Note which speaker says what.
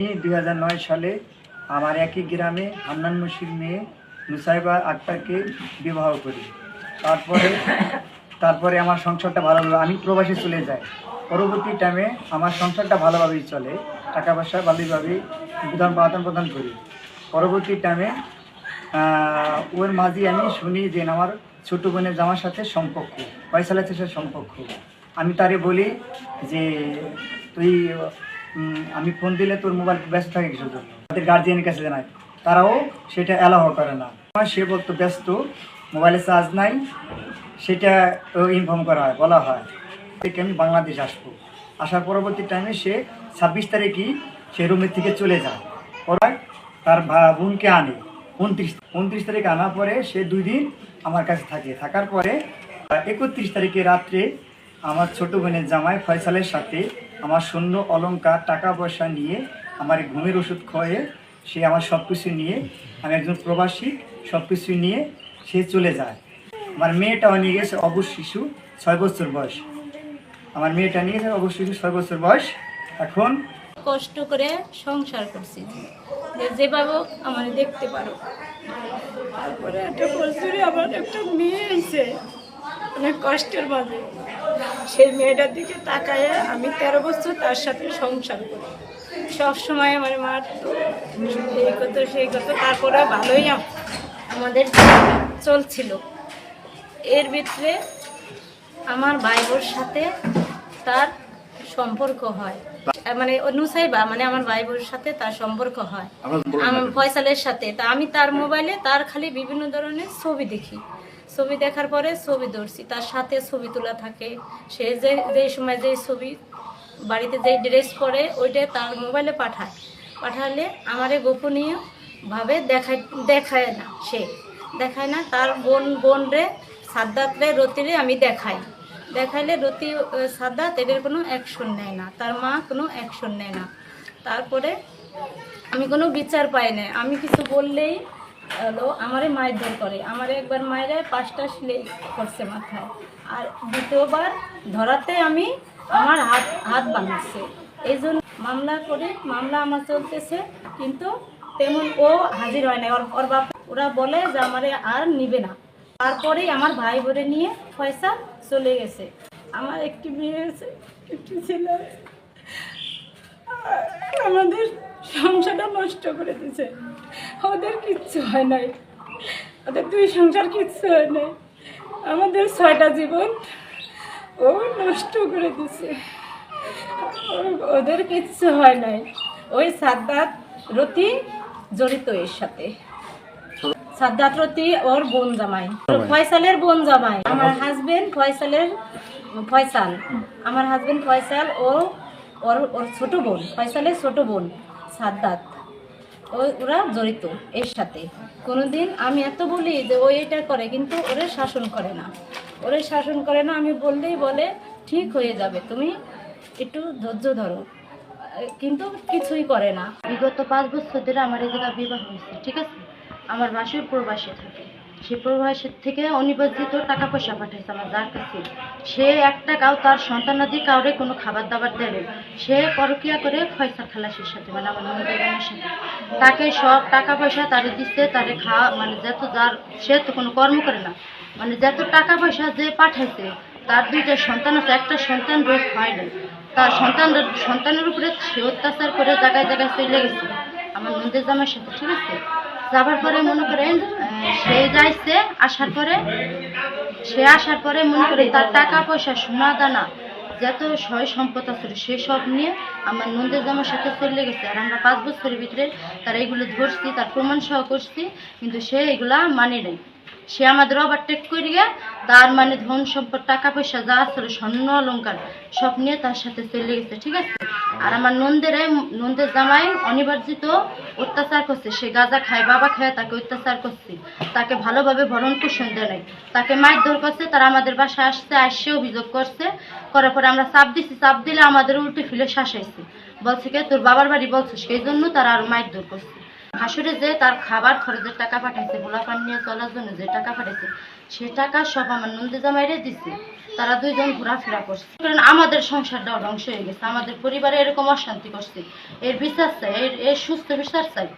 Speaker 1: আমি দু হাজার নয় সালে আমার একই গ্রামে হান্নান মুশির মেয়ে নুসাইবা আক্তারকে বিবাহ করি। তারপরে তারপরে আমার সংসারটা ভালো হলো। আমি প্রবাসে চলে যাই। পরবর্তী টাইমে আমার সংসারটা ভালোভাবেই চলে। টাকা পয়সা ভালোভাবেই বিধান আদান প্রদান করি। পরবর্তী টাইমে ওর মাঝে আমি শুনি যে আমার ছোট বোনের জামার সাথে সম্পর্ক পয়সালার সাথে সম্পর্ক। আমি তারে বলি যে, তুই আমি ফোন দিলে তোর মোবাইল ব্যস্ত থাকে কিছু তাদের গার্জিয়ানের কাছে জানাই। তারাও সেটা অ্যালাহ করে না। সে বলতো, ব্যস্ত মোবাইলে চার্জ নাই। সেটা ইনফর্ম করা হয়, বলা হয়। থেকে আমি বাংলাদেশ আসব। আসার পরবর্তী টাইমে সে ছাব্বিশ তারিখই সে রুমের থেকে চলে যায়। পরে তার বোনকে আনে। উনত্রিশ উনত্রিশ তারিখ আনার পরে সে দুই দিন আমার কাছে থাকে। থাকার পরে একত্রিশ তারিখে রাত্রে আমার ছোট বোনের জামাই ফয়সালের সাথে আমার শূন্য অলংকার টাকা পয়সা নিয়ে আমার ঘুমের ওষুধ খয়ে সে আমার সব কিছু নিয়ে আমি একজন প্রবাসী সব কিছু নিয়ে সে চলে যায়। আমার মেয়েটাও নিয়ে গেছে অবশ শিশু ছয় বছর বয়স। আমার মেয়েটা নিয়ে গেছে অবশ শিশু ছয় বছর বয়স। এখন
Speaker 2: কষ্ট করে সংসার করছি। যে যেভাবে আমার দেখতে পারো। তারপরে একটা বছরে আমার একটা মেয়ে এসে অনেক কষ্টের মাঝে সেই মেয়েটার দিকে তাকায় আমি তেরো বছর তার সাথে সংসার করি। সব সময় আমার মার এই কত সেই কত তারপরে ভালোই আম- আমাদের চলছিল। এর ভিতরে আমার ভাই বোর সাথে তার সম্পর্ক হয়। মানে ও নুসাইবা মানে আমার ভাই সাথে তার সম্পর্ক হয়। আমার ফয়সালের সাথে। তা আমি তার মোবাইলে তার খালি বিভিন্ন ধরনের ছবি দেখি। ছবি দেখার পরে ছবি ধরছি, তার সাথে ছবি তোলা থাকে। সে যে যেই সময় যেই ছবি, বাড়িতে যেই ড্রেস পরে, ওইটা তার মোবাইলে পাঠায়। পাঠালে আমারে গোপনীয় ভাবে দেখায় দেখায় না সে। দেখায় না, তার বোন বোন রে সাদ্দাত রে রতিরে আমি দেখাই। দেখাইলে রতি সাদ্দাত এদের কোনো অ্যাকশন নেয় না, তার মা কোনো অ্যাকশন নেয় না। তারপরে আমি কোনো বিচার পাই না। আমি কিছু বললেই হলো, আমারে মারধর করে। আমারে একবার মায়েরা পাঁচটা সিলাই করছে মাথায়। আর দ্বিতীয়বার ধরাতে আমি আমার হাত হাত বানাচ্ছে এই মামলা করে, মামলা আমার চলতেছে, কিন্তু তেমন ও হাজির হয় না ওর বাপ, ওরা বলে যে আমারে আর নিবে না। তারপরেই আমার ভাই বোনে নিয়ে পয়সা চলে গেছে। আমার একটি মেয়ে আছে, একটি ছেলে আমাদের সংসারটা নষ্ট করে দিছে। ওদের কিচ্ছু হয় নাই। ওদের দুই সংসার কিচ্ছু হয় নাই। আমাদের ছয়টা জীবন ও নষ্ট করে দিছে। ওদের কিচ্ছু হয় নাই। ওই সাদ্দাত রতি জড়িত এর সাথে। সাদ্দাত রতি ওর বোন জামাই। ফয়সালের বোন জামাই। আমার হাজবেন্ড ফয়সালের ফয়সাল। আমার হাজবেন্ড ফয়সাল ও ওর ওর ছোট বোন ফয়সালের ছোট বোন। সাদ্দাত ও ওরা জড়িত এর সাথে। কোনোদিন আমি এত বলি যে ও এটা করে, কিন্তু ওরে শাসন করে না। ওরে শাসন করে না, আমি বললেই বলে, ঠিক হয়ে যাবে, তুমি একটু ধৈর্য ধরো। কিন্তু কিছুই করে না।
Speaker 3: বিগত পাঁচ বছর ধরে আমার এগুলো বিবাহ হয়েছে, ঠিক আছে? আমার বাসের প্রবাসে থাকে। সে প্রবাসের থেকে অনিবার্জিত টাকা পয়সা পাঠাইছে আমার যার কাছে। সে এক টাকাও তার সন্তান সন্তানাদি কাউরে কোনো খাবার দাবার দেবে সে পরকিয়া করে ফয়সা খালাসির সাথে মানে আমার নন্দনের সাথে। তাকে সব টাকা পয়সা তারে দিচ্ছে তারে খাওয়া মানে যত যার, সে তো কোনো কর্ম করে না। মানে যত টাকা পয়সা যে পাঠাইছে, তার দুইটা সন্তান আছে, একটা সন্তান রোগ হয় না তার সন্তান, সন্তানের উপরে সে অত্যাচার করে জায়গায় জায়গায় চলে গেছে। আমার নন্দের জামার সাথে, ঠিক আছে? যাবার পরে মনে করেন সে যাইছে, আসার পরে, সে আসার পরে মনে করেন তার টাকা পয়সা সোনা দানা যত সয় সম্পদ আছে সে সব নিয়ে আমার নন্দের জামার সাথে চলে গেছে। আর আমরা পাঁচ বছরের ভিতরে তার এইগুলো ধরছি, তার প্রমাণ সহ করছি, কিন্তু সে এগুলা মানে নাই। সে আমাদের ওভারটেক করিয়ে, তার মানে ধন সম্পদ, টাকা পয়সা যা ছিল স্বর্ণ অলংকার সব নিয়ে তার সাথে চলে গেছে, ঠিক আছে? আর আমার নন্দের নন্দের জামাই অনিবার্জিত অত্যাচার করছে। সে গাঁজা খায়, বাবা খায়, তাকে অত্যাচার করছে। তাকে ভালোভাবে ভরণ পোষণ দেয় নাই। তাকে মারধর করছে, তারা আমাদের বাসায় আসছে আসছে, অভিযোগ করছে। করার পরে আমরা চাপ দিছি, চাপ দিলে আমাদের উল্টে ফিলে শাসাইছে বলছে কে, তোর বাবার বাড়ি বলছে সেই জন্য তারা আর মারধর করছে। হাসুরে যে তার খাবার খরচের টাকা পাঠাইছে গোলাপান নিয়ে চলার জন্য যে টাকা পাঠাইছে সে টাকা সব আমার নন্দী জামাইরে দিছে। তারা দুইজন ঘোরাফেরা করছে। কারণ আমাদের সংসারটা ধ্বংস হয়ে গেছে আমাদের পরিবারে এরকম অশান্তি করছে। এর বিচার চাই এর এর সুস্থ বিচার চাই।